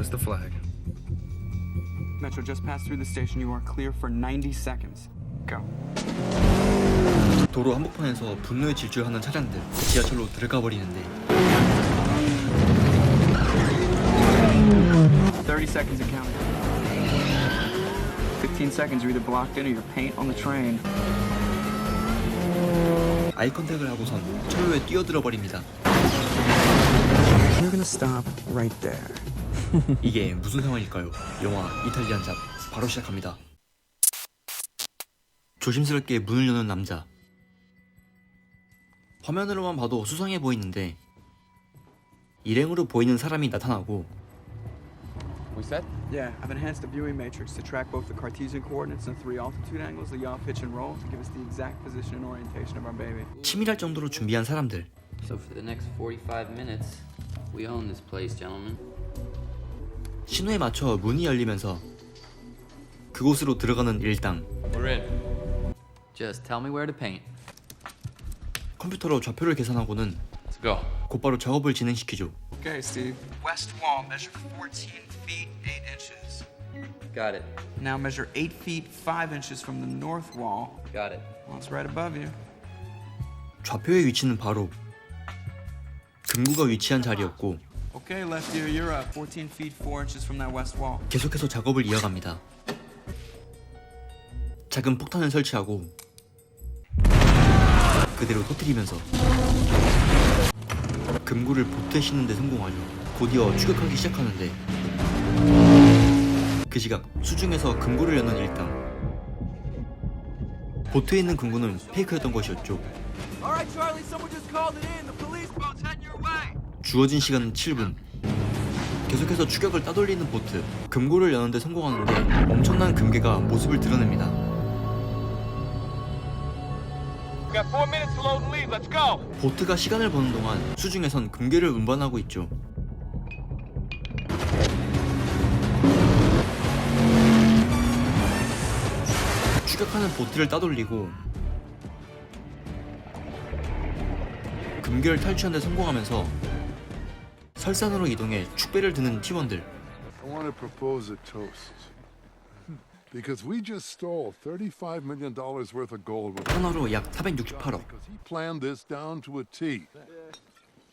was the flag. Metro just passed through the station. You are clear for 90 seconds. Go. 도로 한복판에서 분노에 질주하는 차량들 지하철로 들어가 버리는데 30 seconds and counting. 15 seconds, you're either blocked in or you're paint on the train. 아이 컨택을 하고선 철로에 뛰어들어 버립니다. You're gonna stop right there. 이게 무슨 상황일까요? 영화 이탈리안 잡 바로 시작합니다. 조심스럽게 문을 여는 남자. 화면으로만 봐도 수상해 보이는데 일행으로 보이는 사람이 나타나고 We set? Yeah, I've enhanced the viewing matrix to track both the Cartesian coordinates and three altitude angles, the yaw, pitch, and roll, to give us the exact position and orientation of our baby. 치밀할 정도로 준비한 사람들. So for the next 45 minutes, we own this place, gentlemen. 신호에 맞춰 문이 열리면서 그곳으로 들어가는 일당. We're in. Just tell me where to paint. 컴퓨터로 좌표를 계산하고는 Let's go. 곧바로 작업을 진행시키죠. Okay, Steve. West wall, measure 14 feet 8 inches. Got it. Now measure 8 feet 5 inches from the north wall. Got it. Well, it's right above you. 좌표의 위치는 바로 금구가 위치한 자리였고 Okay, left ear, you're up. 14 feet 4 inches from that west wall. 계속해서 작업을 이어갑니다. 작은 폭탄을 설치하고 그대로 터뜨리면서 금구를 보트에 싣는 데 성공하죠. 곧이어 추격하기 시작하는데 그 시각 수중에서 금구를 여는 일당 보트에 있는 금구는 페이크였던 것이었죠. Alright, Charlie, someone just called it in. The police boat's heading your way. 주어진 시간은 7분. 계속해서 추격을 따돌리는 보트. 금고를 여는데 성공하는데 엄청난 금괴가 모습을 드러냅니다. 보트가 시간을 버는 동안 수중에선 금괴를 운반하고 있죠. 추격하는 보트를 따돌리고 금괴를 탈취하는 데 성공하면서 설산으로 이동해 축배를 드는 팀원들 I want to propose a toast. Because we just stole $35 million worth of gold with 하나로 약 468억 because he planned this down to a T.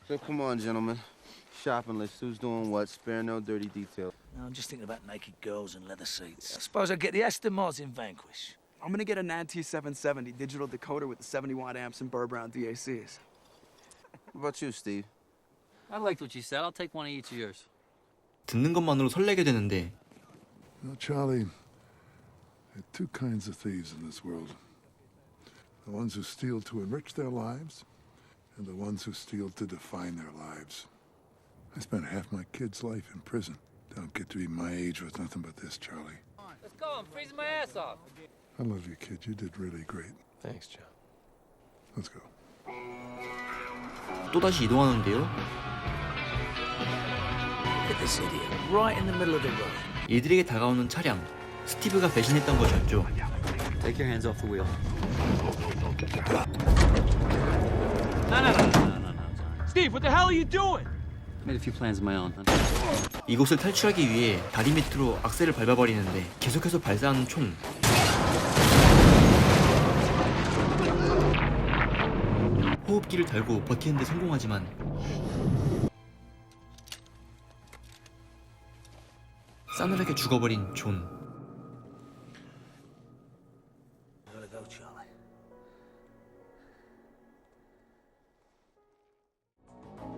So come on, gentlemen. Shopping list. Who's doing what? Spare no dirty detail. I'm just thinking about naked girls and leather seats. I suppose I'd get the Aston Martin Vanquish. I'm gonna get a NAD T770 digital decoder with the 70 watt amps and Burr Brown DACs. What about you, Steve? I liked what you said. I'll take one of each of yours. 듣는 것만으로 설레게 되는데 Now, Charlie, there are two kinds of thieves in this world the ones who steal to enrich their lives, and the ones who steal to define their lives. I spent half my kid's life in prison. Don't get to be my age with nothing but this, Charlie. Let's go. I'm freezing my ass off. I love you, kid. You did really great. Thanks, Joe. Let's go. 또다시 이동하는데요. At this idiot, right in the middle of the road. 이들에게 다가오는 차량. 스티브가 배신했던 것이었죠. Take your hands off the wheel. No, no, no, no, no, no, no. Steve, what the hell are you doing? Made a few plans of my own. 이곳을 탈출하기 위해 다리 밑으로 악셀을 밟아버리는데 계속해서 발사하는 총. 호흡기를 달고 버티는데 성공하지만 싸늘하게 죽어버린 존.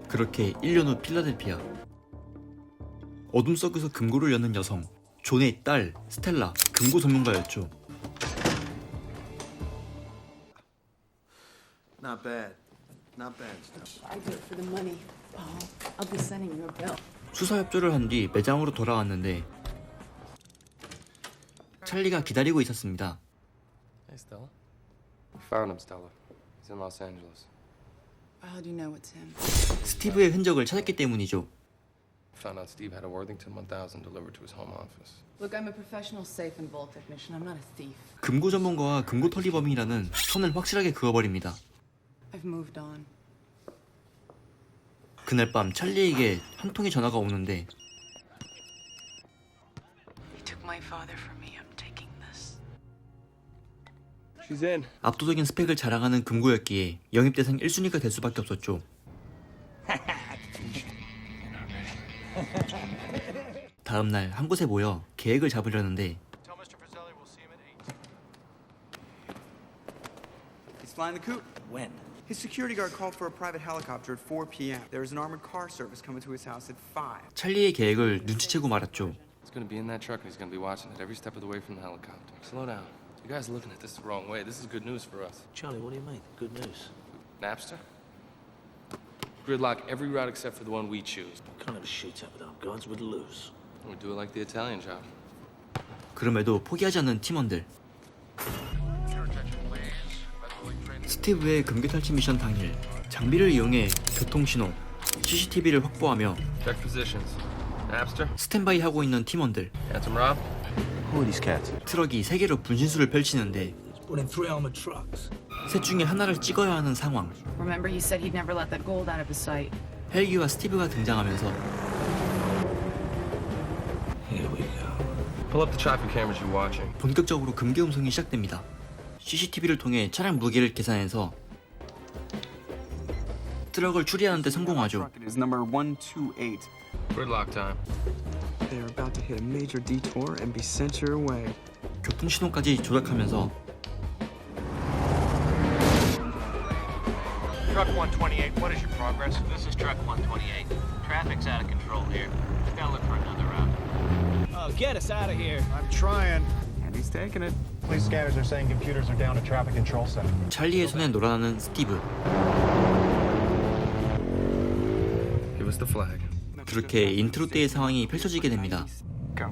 그렇게 1년 후 필라델피아. 어둠 속에서 금고를 여는 여성. 존의 딸 스텔라 금고 전문가였죠. Not bad. Not bad stuff. I do it for the money, Paul. I'll be sending you a bill. 수사 협조를 한 뒤 매장으로 돌아왔는데 찰리가 기다리고 있었습니다. Hey, Stella. We found him, Stella. He's in Los Angeles. How do you know it's him? 스티브의 흔적을 찾았기 때문이죠. Found out Steve had a Worthington 1000 delivered to his home office. Look, I'm a professional safe and vault technician. I'm not a thief. 금고 전문가와 금고 털리범이라는 선을 확실하게 그어버립니다. I've moved on. 그날 밤 찰리에게 한 통의 전화가 오는데 압도적인 스펙을 자랑하는 금고였기에 영입 대상 1순위가 될 수밖에 없었죠. 다음 날 한 곳에 모여 계획을 잡으려는데 flying the coop. When? His security guard called for a private helicopter at 4 p.m. There was an armored car service coming to his house at 5. 찰리의 계획을 눈치채고 말았죠. He's gonna be in that truck and he's gonna be watching it every step of the way from the helicopter. Slow down. You guys are looking at this the wrong way. This is good news for us. Charlie, what do you mean? Good news. Napster? Gridlock every route except for the one we choose. What kind of a shootout with our guns would lose? We do it like the Italian job. 그럼에도 포기하지 않는 팀원들. 스티브의 금괴 탈취 미션 당일 장비를 이용해 교통 신호, CCTV를 확보하며 Check positions. Napster? 스탠바이 하고 있는 팀원들. Handsome Rob? Who are these cats? 트럭이 세 개로 분신술을 펼치는데 Put in three armored trucks. 셋 중에 하나를 찍어야 하는 상황. Remember, he said he'd never let that gold out of his sight. 헬기와 스티브가 등장하면서 Here we go. Pull up the traffic cameras you're watching. 본격적으로 금괴 음성이 시작됩니다. CCTV를 통해 차량 무게를 계산해서 트럭을 추리하는 데 성공하죠. Truck, it is number 128. Gridlock time. They are about to hit a major detour and be sent your way. 교통 신호까지 조작하면서 Truck 128, what is your progress? This is Truck 128. Traffic's out of control here. Just gotta look for another route. Oh, get us out of here. I'm trying. And he's taking it. Police scanners are saying computers are down at traffic control center. 찰리의 손에 놀아나는 스티브. Give us the flag. 그렇게 인트로 때의 상황이 펼쳐지게 됩니다. Go.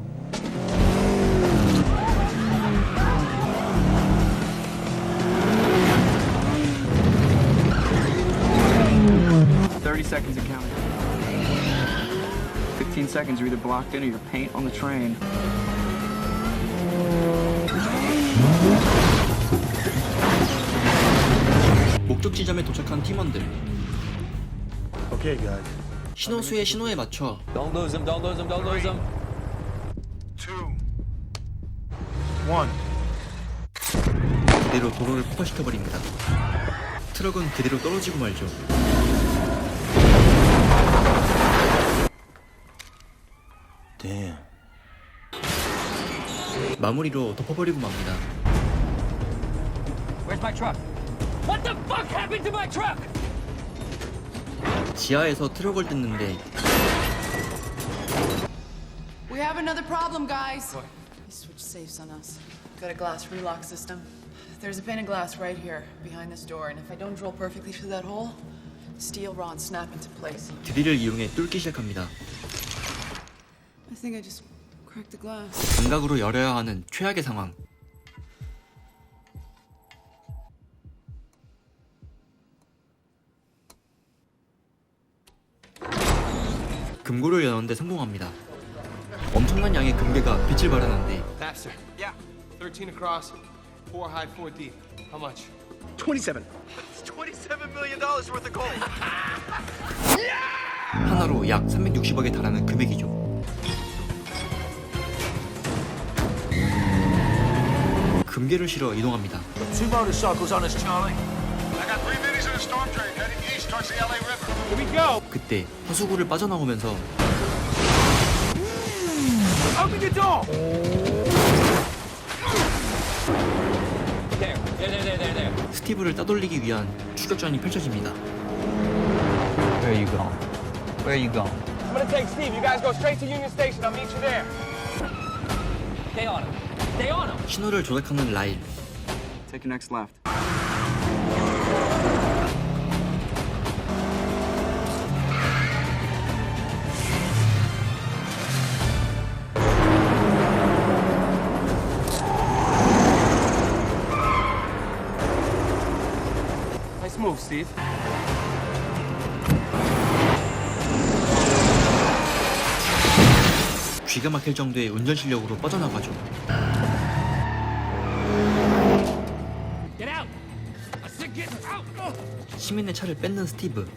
Thirty seconds and counting. Fifteen seconds, you're either blocked in or you're paint on the train. 목적 지점에 도착한 팀원들. Okay, guys. 신호수의 신호에 맞춰 Don't lose him, don't lose him, don't lose him. Two. One. 그대로 도로를 폭파시켜 버립니다. 트럭은 그대로 떨어지고 말죠. Damn. 마무리로 덮어버리고 맙니다. Where's my truck? What the fuck happened to my truck? 지하에서 트럭을 뜯는데 We have another problem, guys. They switched safes on us. Got a glass relock system. There's a pane of glass right here, behind this door, and if I don't drill perfectly through that hole, steel rods snap into place. 드릴을 이용해 뚫기 시작합니다. I think I just cracked the glass. 감각으로 열어야 하는 최악의 상황. 금고를 여는데 성공합니다. 엄청난 양의 금괴가 빛을 발하는데 Napster. Yeah. 13 across, 4 high, 4 deep. How much? 27. It's $27 million worth of gold. 하나로 약 360억에 달하는 금액이죠. 금괴를 실어 이동합니다. Two motorcycles on us, Charlie. 그때 하수구를 빠져나오면서. 스티브를 따돌리기 위한 추격전이 펼쳐집니다. Where are you going? Where are you going? I'm gonna take Steve. You guys go straight to Union Station. I'll meet you there. Stay on him. Stay on him. 신호를 조작하는 라일. Take your next left. Move, Steve. 쥐가 막힐 정도의 운전 실력으로 뻗어나가죠. Get out. I said get out. 시민의 차를 뺏는 스티브.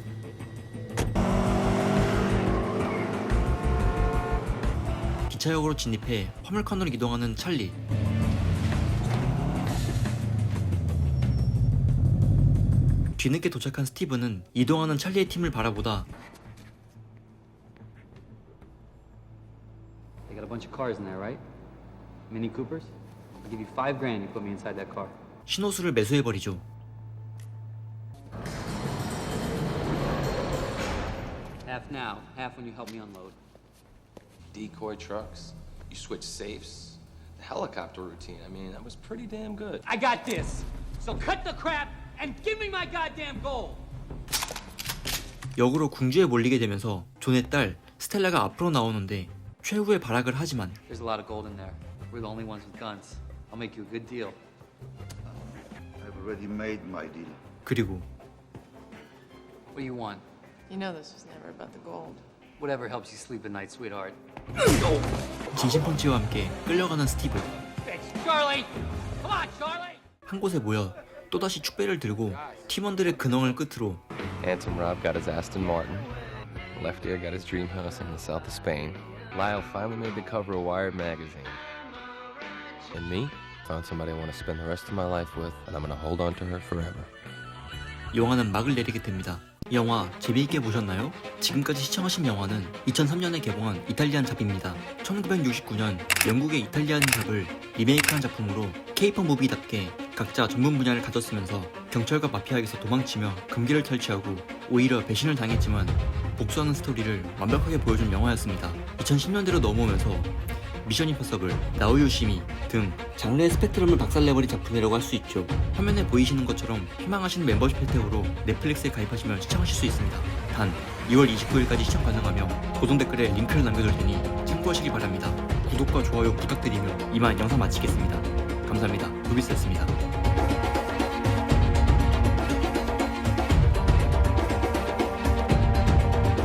기차역으로 진입해 화물칸으로 이동하는 찰리. 뒤늦게 도착한 스티브는 이동하는 찰리의 팀을 바라보다 They got a bunch of cars in there, right? Mini Coopers? I'll give you five grand you put me inside that car. 신호수를 매수해버리죠. Half now, half when you help me unload. Decoy trucks, you switch safes, the helicopter routine. I mean, that was pretty damn good. I got this. So cut the crap and give me my goddamn gold. 역으로 궁주에 몰리게 되면서 존의 딸 스텔라가 앞으로 나오는데 최후의 발악을 하지만 There's a lot of gold in there. We're the only ones with guns. I'll make you a good deal. I've already made my deal. 그리고 What do you want? You know this was never about the gold. Whatever helps you sleep at night, sweetheart. 진심 펀치와 함께 끌려가는 스티브 Bitch, Charlie! Come on, Charlie! 한 곳에 모여 또다시 축배를 들고 팀원들의 근황을 끝으로 Handsome Rob got his Aston Martin. Left ear got his dream house in the south of Spain. Lyle finally made the cover of Wired magazine. And me? Found somebody I want to spend the rest of my life with, and I'm going to hold on to her forever. 영화는 막을 내리게 됩니다. 이 영화 재미있게 보셨나요? 지금까지 시청하신 영화는 2003년에 개봉한 이탈리안 잡입니다. 1969년 영국의 이탈리안 잡을 리메이크한 작품으로 케이팝 무비답게 각자 전문 분야를 가졌으면서 경찰과 마피아에게서 도망치며 금기를 탈취하고 오히려 배신을 당했지만 복수하는 스토리를 완벽하게 보여준 영화였습니다. 2010년대로 넘어오면서 미션 임파서블, 나우요시미 등 장르의 스펙트럼을 박살내버린 작품이라고 할 수 있죠. 화면에 보이시는 것처럼 희망하시는 멤버십 혜택으로 넷플릭스에 가입하시면 시청하실 수 있습니다. 단 2월 29일까지 시청 가능하며 고정 댓글에 링크를 남겨둘 테니 참고하시기 바랍니다. 구독과 좋아요 부탁드리며 이만 영상 마치겠습니다. 감사합니다. 루비스였습니다.